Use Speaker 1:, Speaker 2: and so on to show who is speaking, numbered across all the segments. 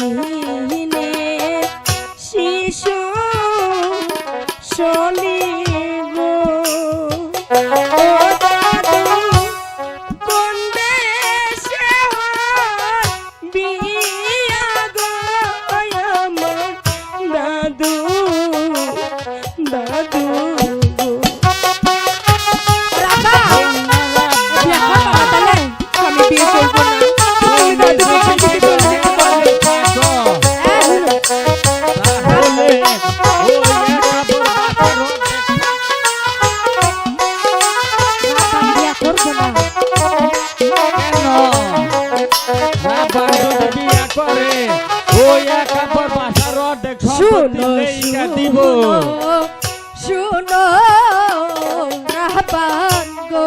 Speaker 1: Mm-hmm.
Speaker 2: দিব
Speaker 3: শুনো রাহবান গো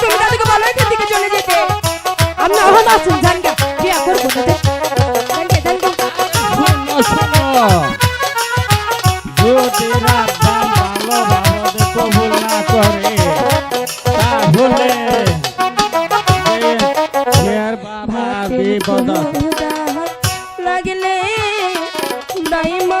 Speaker 3: তুমি তাদেরকে বলো এখান থেকে চলে যেতে আমি হন আসুন জানগা বিয়া করব
Speaker 2: তাদের।
Speaker 3: লাগলে দাইমা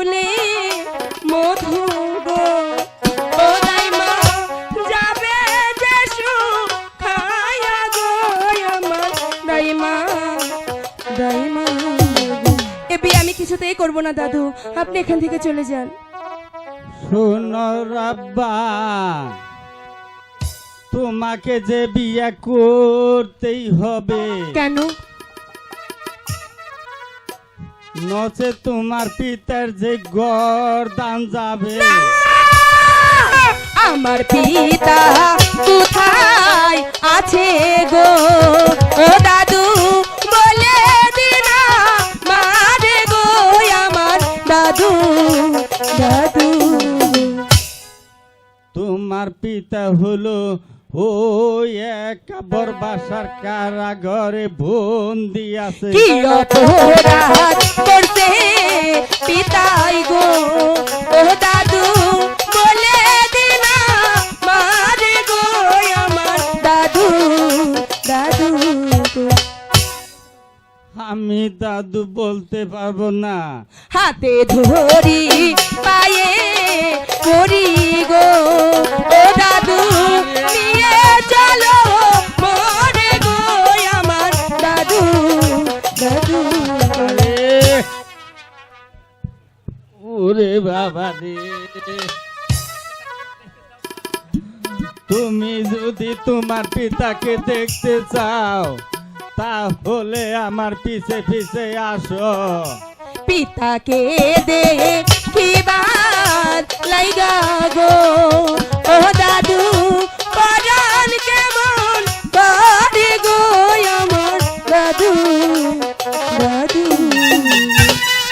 Speaker 3: ফুলে মধু আমি কিছুতেই করব না দাদু। আপনি এখান থেকে চলে যান।
Speaker 2: শোনো রাব্বা তোমাকে যে বিয়ে করতেই হবে।
Speaker 3: কেন?
Speaker 2: নচে তোমার পিতার যে গরদান যাবে।
Speaker 3: আমার পিতা কোথায় আছে গো? ও দাদু বলে দিনা মারে গো আমার দাদু দাদু।
Speaker 2: তোমার পিতা হলো এক বাসার কারাগরে বন্দি আছে
Speaker 3: কি অপরাধ করতে পিতাই গো? ও দাদু বলে দিনা মারে গো আমার দাদু দাদু
Speaker 2: আমি দাদু বলতে পারব না।
Speaker 3: হাতে ধরি পায়ে পড়ি গো। ও
Speaker 2: তুমি যদি তোমার পিতাকে দেখতে চাও তাহলে আমার পিছে পিছে আসো।
Speaker 3: পিতাকে দে